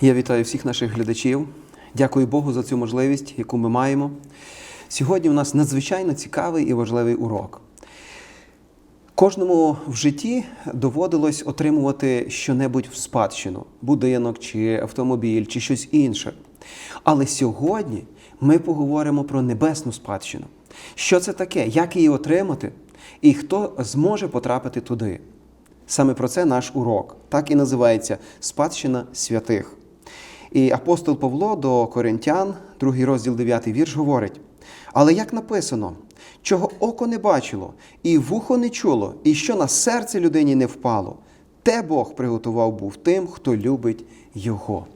Я вітаю всіх наших глядачів. Дякую Богу за цю можливість, яку ми маємо. Сьогодні у нас надзвичайно цікавий і важливий урок. Кожному в житті доводилось отримувати щонебудь в спадщину будинок, чи автомобіль, чи щось інше. Але сьогодні ми поговоримо про небесну спадщину. Що це таке, як її отримати, і хто зможе потрапити туди. Саме про це наш урок. Так і називається Спадщина святих. І апостол Павло до Коринтян, другий розділ 9 вірш, говорить: Але як написано, чого око не бачило, і вухо не чуло, і що на серце людині не впало, те Бог приготував був тим, хто любить Його.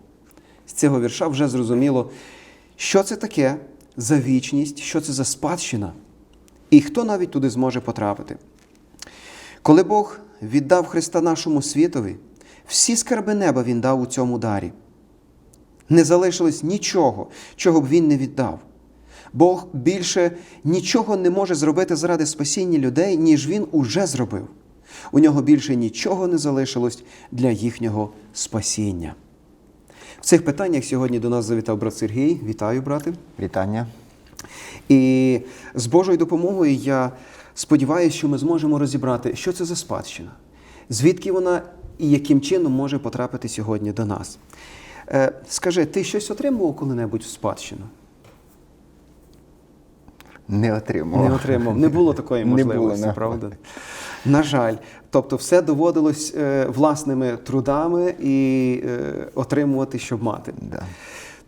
З цього вірша вже зрозуміло, що це таке за вічність, що це за спадщина, і хто навіть туди зможе потрапити. Коли Бог віддав Христа нашому світові, всі скарби неба Він дав у цьому дарі. Не залишилось нічого, чого б він не віддав. Бог більше нічого не може зробити заради спасіння людей, ніж він уже зробив. У нього більше нічого не залишилось для їхнього спасіння. В цих питаннях сьогодні до нас завітав брат Сергій. Вітаю, брате. Вітання. І з Божою допомогою я сподіваюся, що ми зможемо розібрати, що це за спадщина, звідки вона і яким чином може потрапити сьогодні до нас. Е, Скажи, ти щось отримував коли-небудь в спадщину? Не отримав. Не отримав. Не було такої Не було, можливості, не. правда? На жаль. Тобто, все доводилось е, власними трудами і е, отримувати, щоб мати. Да.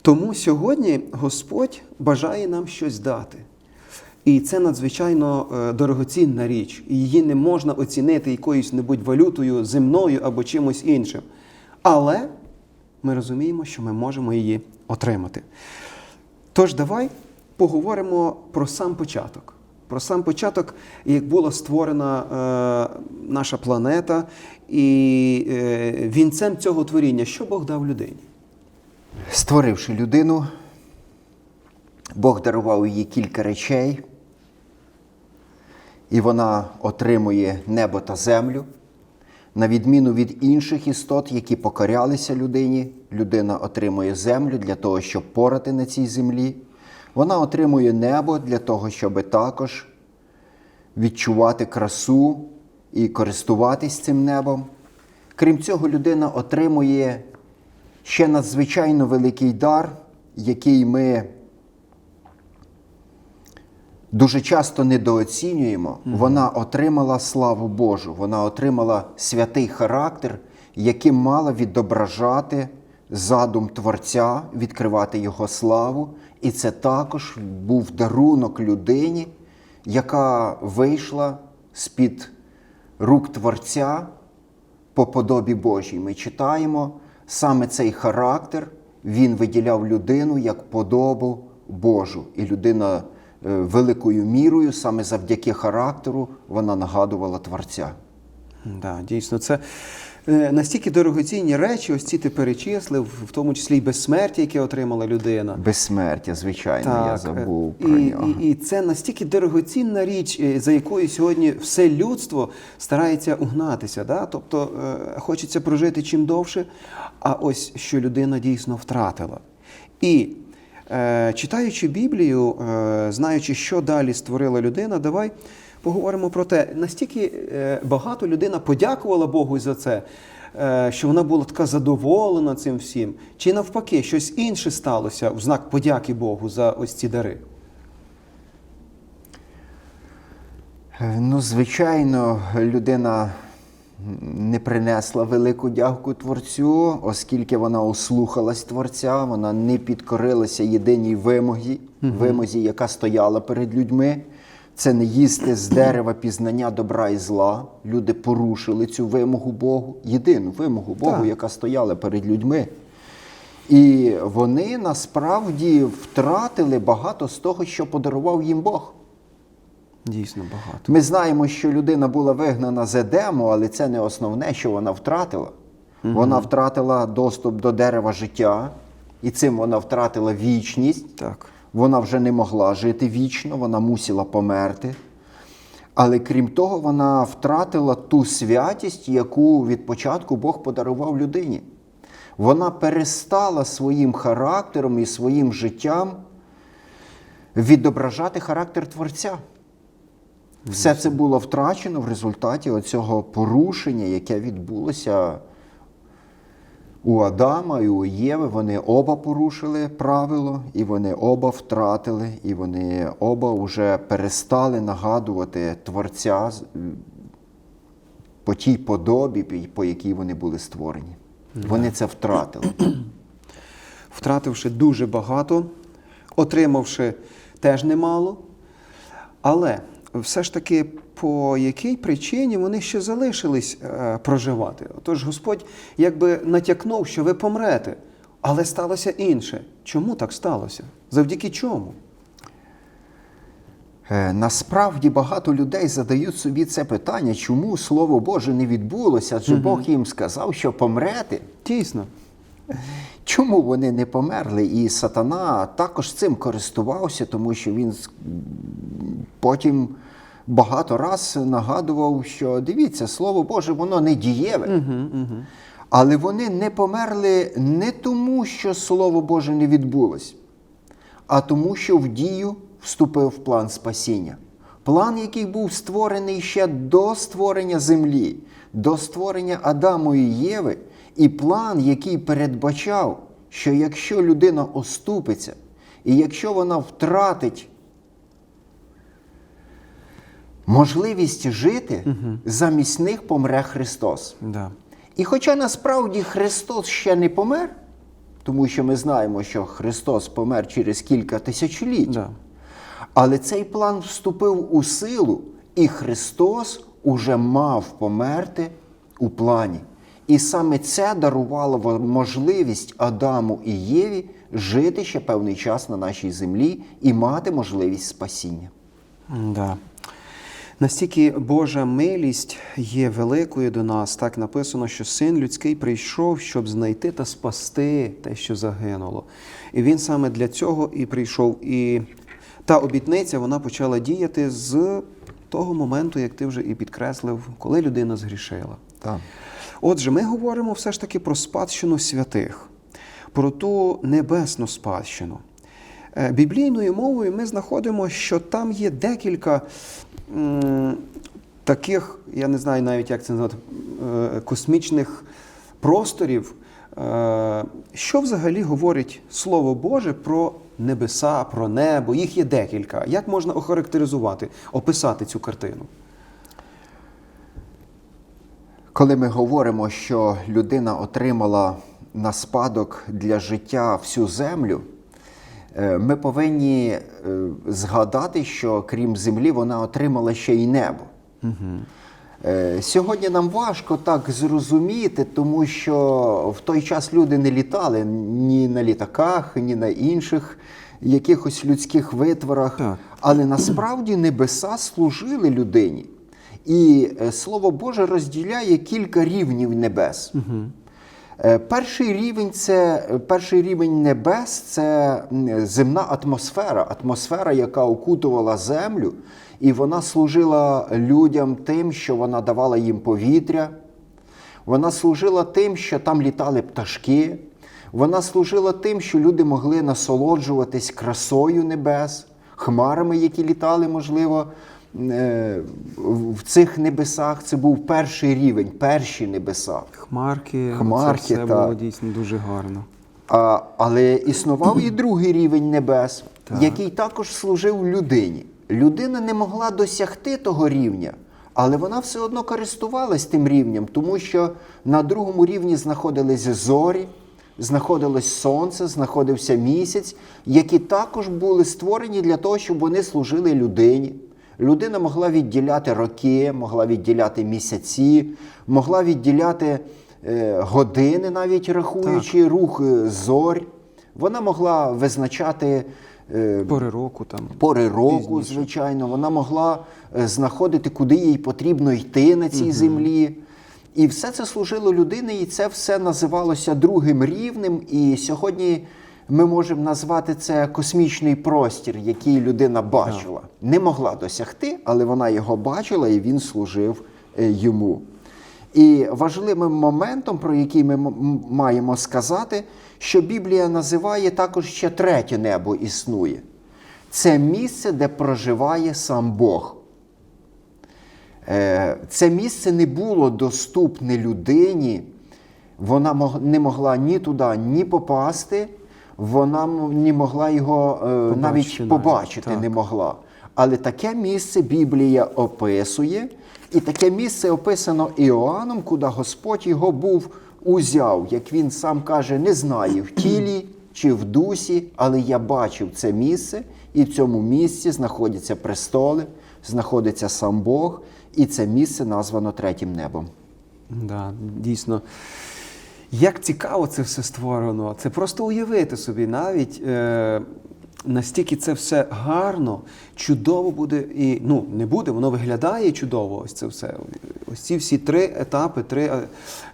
Тому сьогодні Господь бажає нам щось дати. І це надзвичайно дорогоцінна річ. І її не можна оцінити якоюсь небудь валютою, земною або чимось іншим. Але ми розуміємо, що ми можемо її отримати. Тож давай поговоримо про сам початок. Про сам початок, як була створена е, наша планета, і е, вінцем цього творіння, що Бог дав людині? Створивши людину, Бог дарував їй кілька речей, і вона отримує небо та землю. На відміну від інших істот, які покорялися людині, людина отримує землю для того, щоб порати на цій землі. Вона отримує небо для того, щоб також відчувати красу і користуватись цим небом. Крім цього, людина отримує ще надзвичайно великий дар, який ми дуже часто недооцінюємо. Вона отримала славу Божу, вона отримала святий характер, яким мала відображати задум Творця, відкривати Його славу. І це також був дарунок людині, яка вийшла з-під рук Творця по подобі Божій. Ми читаємо саме цей характер, він виділяв людину як подобу Божу. І людина великою мірою, саме завдяки характеру, вона нагадувала Творця. Да, дійсно, це е, настільки дорогоцінні речі, ось ці ти перечислив, в тому числі й безсмертя, яке отримала людина. Безсмертя, звичайно, я е, забув і, про нього. І, і це настільки дорогоцінна річ, е, за якою сьогодні все людство старається угнатися. Да? Тобто е, хочеться прожити чим довше, а ось що людина дійсно втратила. І е, читаючи Біблію, е, знаючи, що далі створила людина, давай поговоримо про те, настільки е, багато людина подякувала Богу за це. е, Що вона була така задоволена цим всім, чи навпаки, щось інше сталося в знак подяки Богу за ось ці дари. Е, Ну, звичайно, людина не принесла велику дяку Творцю, оскільки вона ослухалась Творця, вона не підкорилася єдиній вимогі, вимозі, яка стояла перед людьми. Це не їсти з дерева пізнання добра і зла. Люди порушили цю вимогу Богу, єдину вимогу Богу, Так. яка стояла перед людьми. І вони насправді втратили багато з того, що подарував їм Бог. Дійсно багато. Ми знаємо, що людина була вигнана з Едему, але це не основне, що вона втратила. Вона втратила доступ до дерева життя, і цим вона втратила вічність. Так. Вона вже не могла жити вічно, вона мусила померти. Але крім того, вона втратила ту святість, яку від початку Бог подарував людині. Вона перестала своїм характером і своїм життям відображати характер Творця. Все це було втрачено в результаті оцього порушення, яке відбулося у Адама і у Єви. Вони оба порушили правило, і вони оба втратили, і вони оба вже перестали нагадувати Творця по тій подобі, по якій вони були створені. Вони це втратили. втративши дуже багато, отримавши теж немало. Але все ж таки, по якій причині вони ще залишились е, проживати? Отож, Господь якби натякнув, що ви помрете, але сталося інше. Чому так сталося? Завдяки чому? Е, Насправді багато людей задають собі це питання, чому Слово Боже не відбулося, адже Бог їм сказав, що помрете. Тісно. Чому вони не померли? І сатана також цим користувався, тому що він потім багато раз нагадував, що дивіться, Слово Боже, воно не дієве. Але вони не померли не тому, що Слово Боже не відбулось, а тому, що в дію вступив план спасіння. План, який був створений ще до створення землі, до створення Адаму і Єви, і план, який передбачав, що якщо людина оступиться, і якщо вона втратить можливість жити, замість них помре Христос. Да. І хоча насправді Христос ще не помер, тому що ми знаємо, що Христос помер через кілька тисячоліть, Да. але цей план вступив у силу, і Христос уже мав померти у плані. І саме це дарувало можливість Адаму і Єві жити ще певний час на нашій землі і мати можливість спасіння. Да. Настільки Божа милість є великою до нас, так написано, що син людський прийшов, щоб знайти та спасти те, що загинуло. І він саме для цього і прийшов. І та обітниця вона почала діяти з того моменту, як ти вже і підкреслив, коли людина згрішила. Так. Отже, ми говоримо все ж таки про спадщину святих, про ту небесну спадщину. Е, Біблійною мовою ми знаходимо, що там є декілька таких, я не знаю навіть, як це назвати, е, космічних просторів. Е, Що взагалі говорить Слово Боже про небеса, про небо? Їх є декілька. Як можна охарактеризувати, описати цю картину? Коли ми говоримо, що людина отримала на спадок для життя всю землю, ми повинні е, згадати, що крім землі вона отримала ще й небо. Е, Сьогодні нам важко так зрозуміти, тому що в той час люди не літали ні на літаках, ні на інших якихось людських витворах. Так. Але насправді небеса служили людині. І е, Слово Боже розділяє кілька рівнів небес. Е, Перший рівень це е, перший рівень небес це земна атмосфера, атмосфера, яка окутувала землю, і вона служила людям тим, що вона давала їм повітря. Вона служила тим, що там літали пташки. Вона служила тим, що люди могли насолоджуватись красою небес, хмарами, які літали, можливо, е, в цих небесах. Це був перший рівень, перші небеса. Хмарки, Хмарки, це все так. було дійсно дуже гарно. А, але існував і другий рівень небес, Так. який також служив людині. Людина не могла досягти того рівня, але вона все одно користувалась тим рівнем, тому що на другому рівні знаходились зорі, знаходилось сонце, знаходився місяць, які також були створені для того, щоб вони служили людині. Людина могла відділяти роки, могла відділяти місяці, могла відділяти е, години, навіть рахуючи рух е, зорь. Вона могла визначати е, Пори року там. пори року, звичайно. Вона могла е, знаходити, куди їй потрібно йти на цій землі. І все це служило людині, і це все називалося другим рівнем. І сьогодні ми можемо назвати це космічний простір, який людина бачила. Не могла досягти, але вона його бачила, і він служив е, йому. І важливим моментом, про який ми маємо сказати, що Біблія називає також ще третє небо існує. Це місце, де проживає сам Бог. Е, Це місце не було доступне людині, вона не могла ні туди, ні попасти, вона не могла його е, Побачити навіть навіть, побачити так. не могла. Але таке місце Біблія описує, і таке місце описано Іоанном, куди Господь його був узяв, як він сам каже, не знаю, в тілі чи в дусі, але я бачив це місце, і в цьому місці знаходяться престоли, знаходиться сам Бог, і це місце названо третім небом. Да, дійсно. Як цікаво це все створено. Це просто уявити собі навіть. Е, Настільки це все гарно, чудово буде і ну не буде, воно виглядає чудово. Ось це все. Ось ці всі три етапи, три е,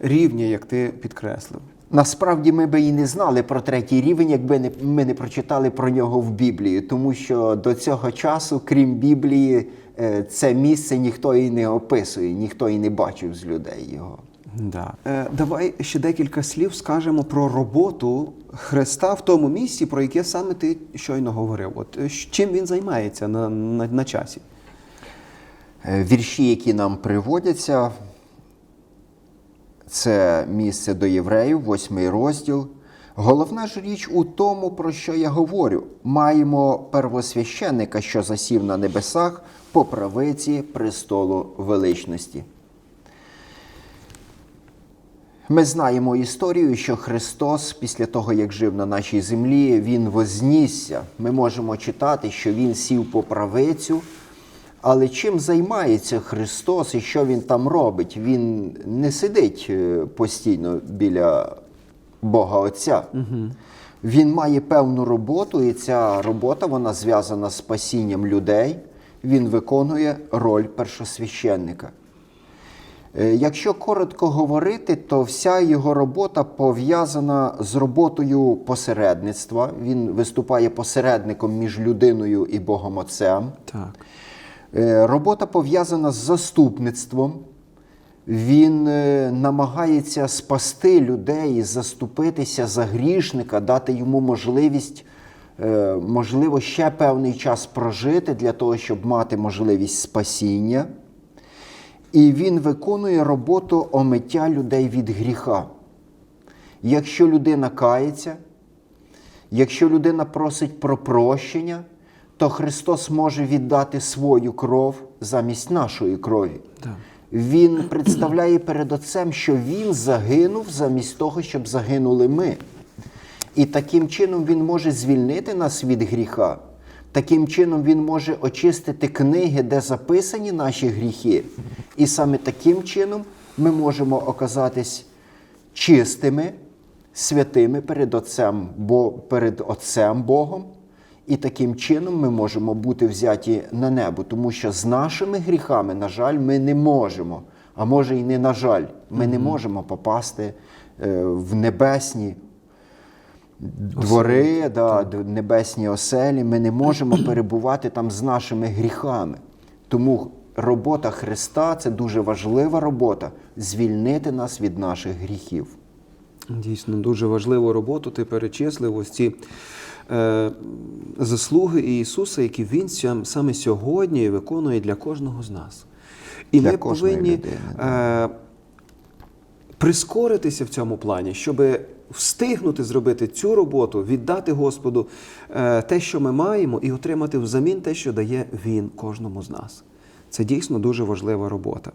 рівні, як ти підкреслив. Насправді ми би і не знали про третій рівень, якби не, ми не прочитали про нього в Біблії, тому що до цього часу, крім Біблії, е, це місце ніхто і не описує, ніхто і не бачив з людей його. Да. Е, давай ще декілька слів скажемо про роботу Христа в тому місці, про яке саме ти щойно говорив. От е, чим він займається на, на, на часі? Е, Вірші, які нам приводяться, це місце до євреїв, восьмий розділ. Головна ж річ у тому, про що я говорю. Маємо первосвященника, що засів на небесах по правиці престолу величності. Ми знаємо історію, що Христос, після того, як жив на нашій землі, Він вознісся. Ми можемо читати, що Він сів по правицю. Але чим займається Христос і що Він там робить? Він не сидить е, постійно біля Бога Отця. Він має певну роботу, і ця робота вона зв'язана з спасінням людей. Він виконує роль першосвященника. Е, Якщо коротко говорити, то вся його робота пов'язана з роботою посередництва. Він виступає посередником між людиною і Богом Отцем. Так. Е, Робота пов'язана з заступництвом. Він е, намагається спасти людей, заступитися за грішника, дати йому можливість, можливо, ще певний час прожити для того, щоб мати можливість спасіння. І він виконує роботу омиття людей від гріха. Якщо людина кається, якщо людина просить про прощення, то Христос може віддати свою кров замість нашої крові. Так. Він представляє перед Отцем, що Він загинув замість того, щоб загинули ми. І таким чином Він може звільнити нас від гріха. Таким чином Він може очистити книги, де записані наші гріхи. І саме таким чином ми можемо оказатись чистими, святими перед Отцем, бо перед Отцем Богом. І таким чином ми можемо бути взяті на небо, тому що з нашими гріхами, на жаль, ми не можемо. А може і не на жаль, ми не можемо попасти е, в небесні двори, да, небесні оселі. Ми не можемо перебувати там з нашими гріхами. Тому робота Христа це дуже важлива робота звільнити нас від наших гріхів. Дійсно, дуже важливу роботу ти перечислив ось ці е, заслуги Ісуса, які Він саме сьогодні виконує для кожного з нас. І Для ми повинні людини, е, прискоритися в цьому плані, щоб встигнути зробити цю роботу, віддати Господу е, те, що ми маємо, і отримати взамін те, що дає Він кожному з нас. Це дійсно дуже важлива робота.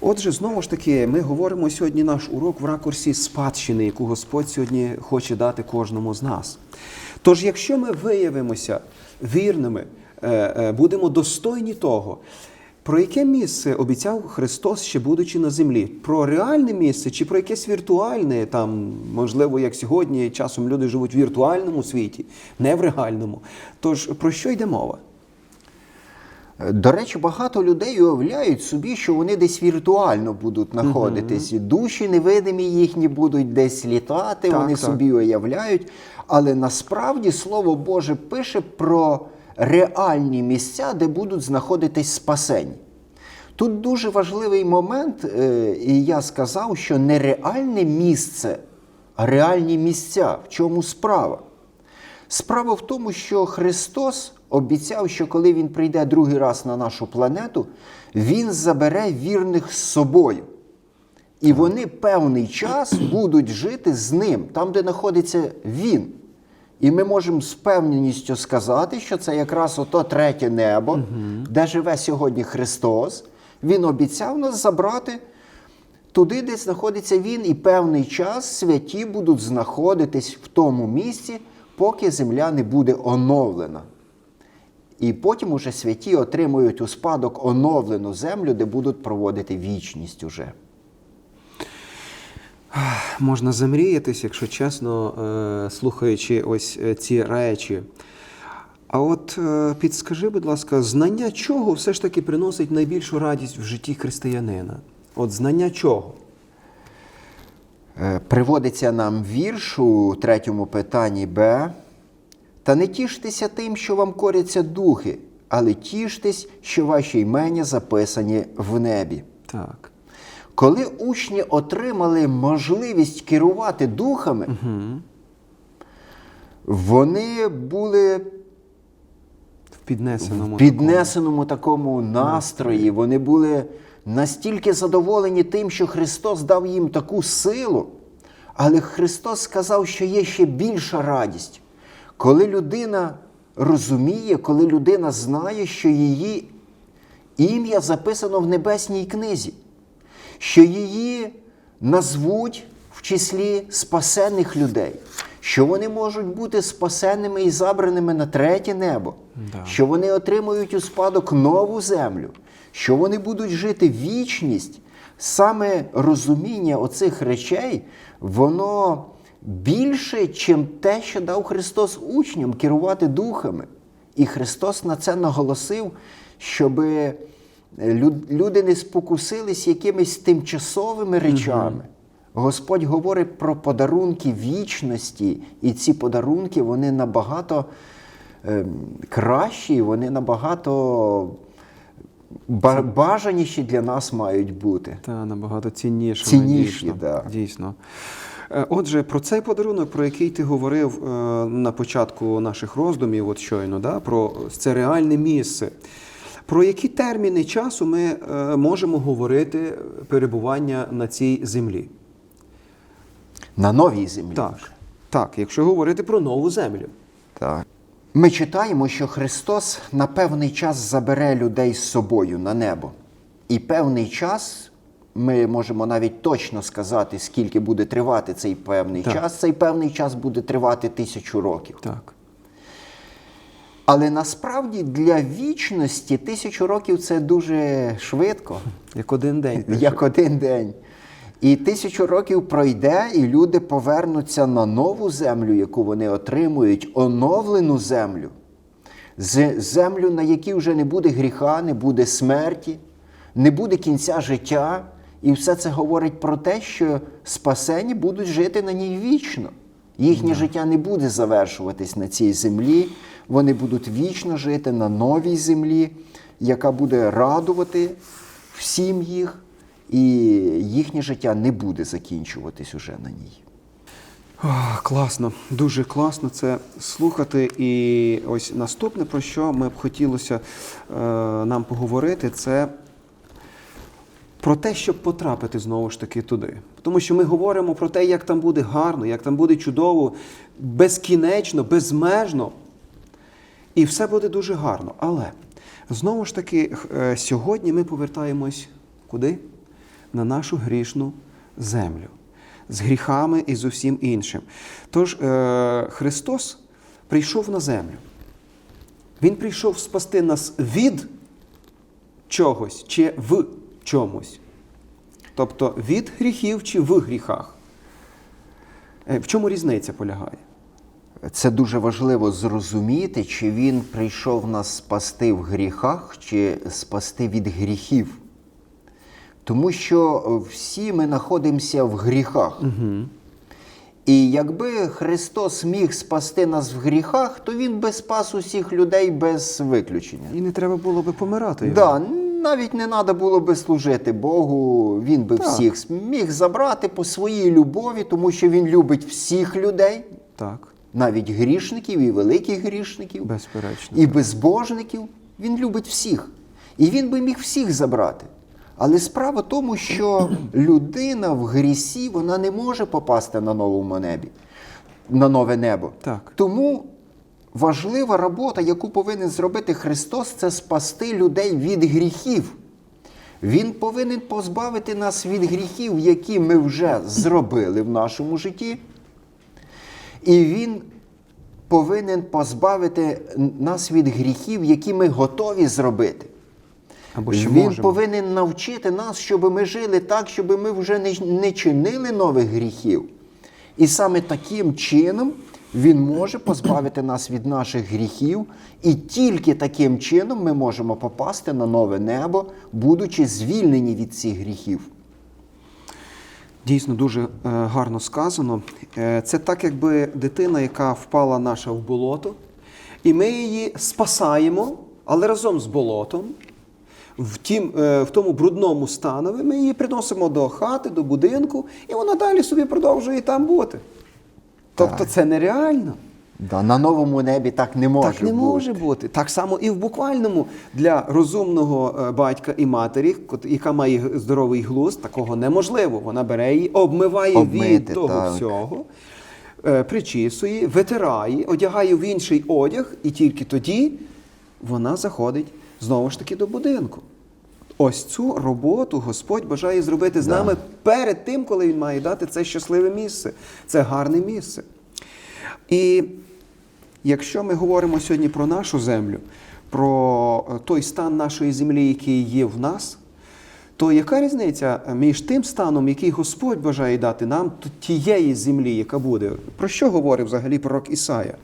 Отже, знову ж таки, ми говоримо сьогодні наш урок в ракурсі спадщини, яку Господь сьогодні хоче дати кожному з нас. Тож, якщо ми виявимося вірними, е, е, будемо достойні того, про яке місце обіцяв Христос, ще будучи на землі? Про реальне місце чи про якесь віртуальне, там, можливо, як сьогодні часом люди живуть в віртуальному світі, не в реальному. Тож про що йде мова? До речі, багато людей уявляють собі, що вони десь віртуально будуть знаходитись. Душі невидимі їхні будуть десь літати, Так, вони так. собі уявляють. Але насправді Слово Боже пише про реальні місця, де будуть знаходитись спасені. Тут дуже важливий момент, е, і я сказав, що не реальне місце, а реальні місця. В чому справа? Справа в тому, що Христос обіцяв, що коли Він прийде другий раз на нашу планету, Він забере вірних з собою. І вони певний час будуть жити з ним, там, де знаходиться він. І ми можемо з певненістю сказати, що це якраз ото третє небо, де живе сьогодні Христос. Він обіцяв нас забрати туди, де знаходиться він, і певний час святі будуть знаходитись в тому місці, поки земля не буде оновлена. І потім уже святі отримують у спадок оновлену землю, де будуть проводити вічність уже. Можна замріятись, якщо чесно, е, слухаючи ось е, ці речі. А от е, підскажи, будь ласка, знання чого все ж таки приносить найбільшу радість в житті християнина? От знання чого? Приводиться нам вірш у третьому питанні Б. Та не тіштеся тим, що вам коряться духи, але тіштесь, що ваші імення записані в небі. Так. Коли учні отримали можливість керувати духами, вони були В піднесеному. в піднесеному такому настрої. Вони були настільки задоволені тим, що Христос дав їм таку силу. Але Христос сказав, що є ще більша радість, коли людина розуміє, коли людина знає, що її ім'я записано в небесній книзі, що її назвуть в числі спасених людей, що вони можуть бути спасенними і забраними на третє небо, Да. що вони отримують у спадок нову землю, що вони будуть жити вічність. Саме розуміння оцих речей, воно більше, чим те, що дав Христос учням керувати духами. І Христос на це наголосив, щоб люди не спокусились якимись тимчасовими речами. Господь говорить про подарунки вічності, і ці подарунки вони набагато ем, кращі, вони набагато ба- бажаніші для нас мають бути. Та набагато цінніше. Цінніші, дійсно. да. дійсно. Е, Отже, про цей подарунок, про який ти говорив е, на початку наших роздумів, от щойно, да, про це реальне місце. Про які терміни часу ми е, можемо говорити перебування на цій землі? На новій землі. Так, так, якщо говорити про нову землю. Так. Ми читаємо, що Христос на певний час забере людей з собою на небо. І певний час, ми можемо навіть точно сказати, скільки буде тривати цей певний Так. час. Цей певний час буде тривати тисячу років. Так. Але насправді для вічності тисячу років це дуже швидко, Як один день. як один день. І тисячу років пройде, і люди повернуться на нову землю, яку вони отримують, оновлену землю. З- Землю, на якій вже не буде гріха, не буде смерті, не буде кінця життя. І все це говорить про те, що спасені будуть жити на ній вічно. Їхнє життя не буде завершуватись на цій землі. Вони будуть вічно жити на новій землі, яка буде радувати всім їх, і їхнє життя не буде закінчуватись уже на ній. Ох, класно, дуже класно це слухати. І ось наступне, про що ми б хотілося е, нам поговорити, це про те, щоб потрапити знову ж таки туди. Тому що ми говоримо про те, як там буде гарно, як там буде чудово, безкінечно, безмежно. І все буде дуже гарно. Але знову ж таки, е, сьогодні ми повертаємось куди? На нашу грішну землю. З гріхами і з усім іншим. Тож е, Христос прийшов на землю. Він прийшов спасти нас від чогось чи в чомусь. Тобто від гріхів чи в гріхах. Е, В чому різниця полягає? Це дуже важливо зрозуміти, чи він прийшов нас спасти в гріхах, чи спасти від гріхів. Тому що всі ми знаходимося в гріхах. І якби Христос міг спасти нас в гріхах, то Він би спас усіх людей без виключення. І не треба було би помирати. його. Да, навіть не треба було би служити Богу, він би Так. всіх міг забрати по своїй любові, тому що він любить всіх людей, Так, навіть грішників і великих грішників, безперечно. і безбожників. Він любить всіх. І він би міг всіх забрати. Але справа в тому, що людина в грісі вона не може попасти на новому небі, на нове небо. Так. Тому важлива робота, яку повинен зробити Христос, це спасти людей від гріхів. Він повинен позбавити нас від гріхів, які ми вже зробили в нашому житті. І Він повинен позбавити нас від гріхів, які ми готові зробити. Або ще Він можемо. повинен навчити нас, щоб ми жили так, щоб ми вже не, не чинили нових гріхів. І саме таким чином він може позбавити нас від наших гріхів, і тільки таким чином ми можемо попасти на нове небо, будучи звільнені від цих гріхів. Дійсно дуже е, гарно сказано. Е, це так, якби дитина, яка впала наша в болото, і ми її спасаємо, але разом з болотом. В, тім, е, в тому брудному станові ми її приносимо до хати, до будинку, і вона далі собі продовжує там бути. Тобто це нереально. Да, на новому небі так не може так не бути. може бути. Так само і в буквальному для розумного е, батька і матері, яка має здоровий глузд, такого неможливо. Вона бере її, обмиває Обмити, від того так. всього, е, причісує, витирає, одягає в інший одяг, і тільки тоді вона заходить знову ж таки до будинку. Ось цю роботу Господь бажає зробити з Да. нами перед тим, коли Він має дати це щасливе місце, це гарне місце. І якщо ми говоримо сьогодні про нашу землю, про е, той стан нашої землі, який є в нас, то яка різниця між тим станом, який Господь бажає дати нам, то тієї землі, яка буде? Про що говорив взагалі пророк Ісая?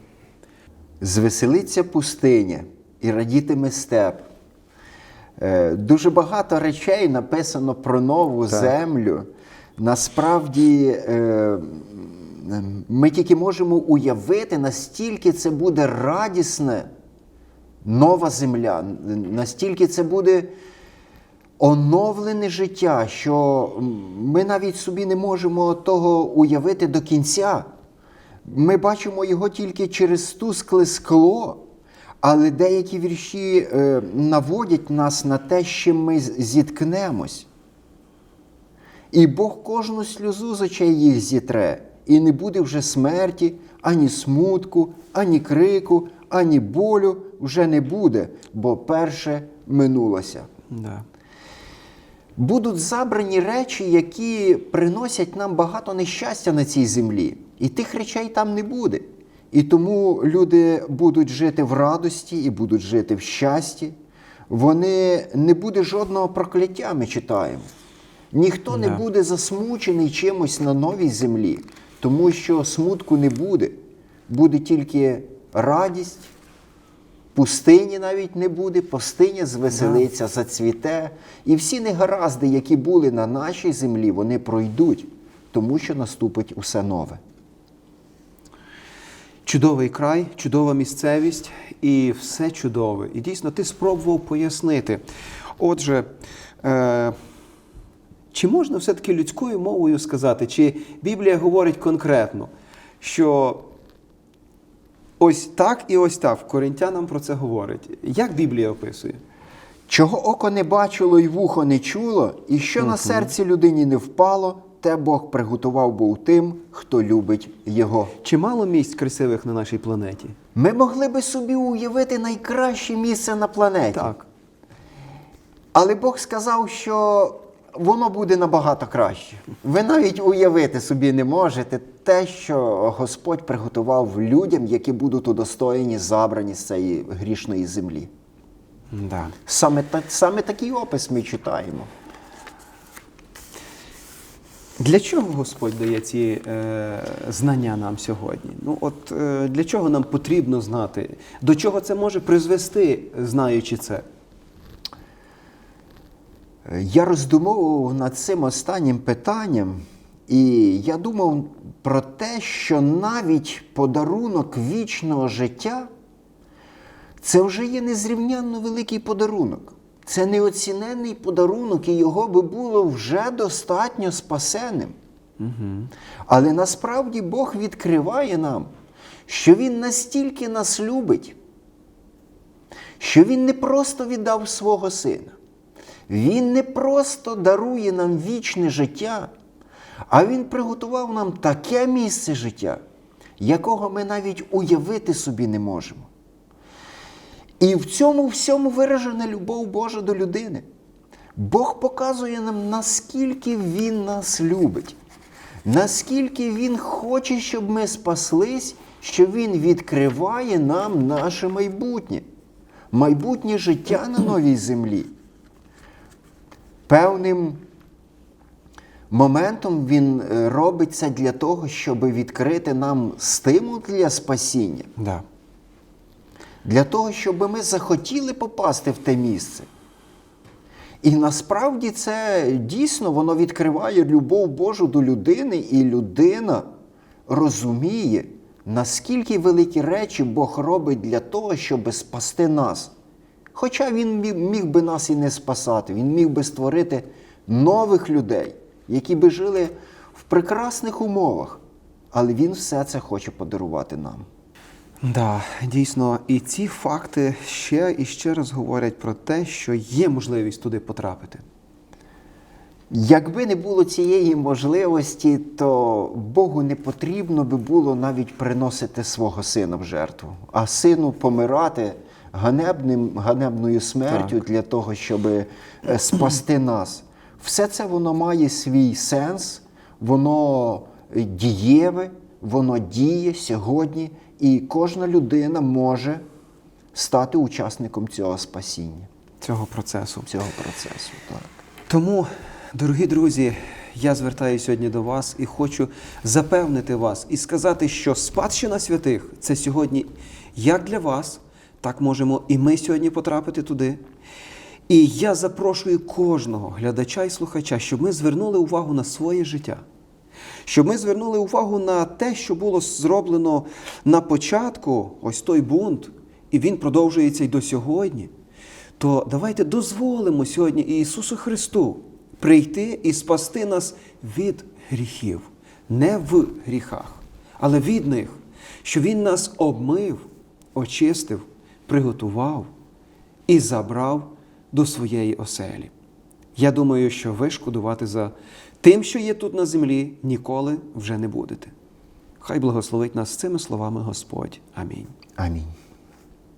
Звеселиться пустиня і радітиме степ. Е, Дуже багато речей написано про нову Так. землю. Насправді е, ми тільки можемо уявити, настільки це буде радісне нова земля, настільки це буде оновлене життя, що ми навіть собі не можемо того уявити до кінця. Ми бачимо його тільки через тускле скло, але деякі вірші е, наводять нас на те, з чим ми зіткнемось. І Бог кожну сльозу з очей їх зітре, і не буде вже смерті, ані смутку, ані крику, ані болю вже не буде, бо перше минулося. Да. Будуть забрані речі, які приносять нам багато нещастя на цій землі. І тих речей там не буде. І тому люди будуть жити в радості і будуть жити в щасті. Вони не буде жодного прокляття, ми читаємо. Ніхто не Да. буде засмучений чимось на новій землі, тому що смутку не буде. Буде тільки радість, Пустині навіть не буде, пустиня звеселиться, зацвіте. І всі негаразди, які були на нашій землі, вони пройдуть, тому що наступить усе нове. Чудовий край, чудова місцевість і все чудове. І дійсно ти спробував пояснити. Отже, е, чи можна все-таки людською мовою сказати, чи Біблія говорить конкретно, що ось так і ось так, Коринтянам про це говорить. Як Біблія описує? Чого око не бачило і вухо не чуло, і що на серці людині не впало, те Бог приготував був тим, хто любить його. Чимало місць красивих на нашій планеті? Ми могли би собі уявити найкраще місце на планеті. Так. Але Бог сказав, що воно буде набагато краще. Ви навіть уявити собі не можете те, що Господь приготував людям, які будуть удостоєні, забрані з цієї грішної землі. Да. Саме, саме такий опис ми читаємо. Для чого Господь дає ці е, знання нам сьогодні? Ну от е, для чого нам потрібно знати? До чого це може призвести, знаючи це? Я роздумовував над цим останнім питанням, і я думав про те, що навіть подарунок вічного життя це вже є незрівнянно великий подарунок. Це неоціненний подарунок, і його би було вже достатньо спасенним. Але насправді Бог відкриває нам, що Він настільки нас любить, що Він не просто віддав свого сина, Він не просто дарує нам вічне життя, а Він приготував нам таке місце життя, якого ми навіть уявити собі не можемо. І в цьому всьому виражена любов Божа до людини. Бог показує нам, наскільки Він нас любить, наскільки Він хоче, щоб ми спаслись, що Він відкриває нам наше майбутнє, майбутнє життя на новій землі. Певним моментом Він е, робить це для того, щоб відкрити нам стимул для спасіння Да. Для того, щоб ми захотіли попасти в те місце. І насправді це дійсно воно відкриває любов Божу до людини, і людина розуміє, наскільки великі речі Бог робить для того, щоб спасти нас. Хоча Він міг, би нас і не спасати, Він міг би створити нових людей, які би жили в прекрасних умовах. Але Він все це хоче подарувати нам. Да, дійсно, і ці факти ще і ще раз говорять про те, що є можливість туди потрапити. Якби не було цієї можливості, то Богу не потрібно би було навіть приносити свого сина в жертву, а сину помирати ганебним, ганебною смертю для того, щоб е, спасти нас. Все це воно має свій сенс, воно е, дієве, воно діє сьогодні, і кожна людина може стати учасником цього спасіння, Цього процесу. цього процесу. Так. Тому, дорогі друзі, я звертаюся сьогодні до вас і хочу запевнити вас і сказати, що спадщина святих це сьогодні як для вас, так можемо і ми сьогодні потрапити туди. І я запрошую кожного глядача і слухача, щоб ми звернули увагу на своє життя. Щоб ми звернули увагу на те, що було зроблено на початку, ось той бунт, і він продовжується й до сьогодні, то давайте дозволимо сьогодні Ісусу Христу прийти і спасти нас від гріхів, не в гріхах, але від них, що Він нас обмив, очистив, приготував і забрав до своєї оселі. Я думаю, що ви шкодувати за тим, що є тут на землі, ніколи вже не будете. Хай благословить нас цими словами Господь. Амінь. Амінь.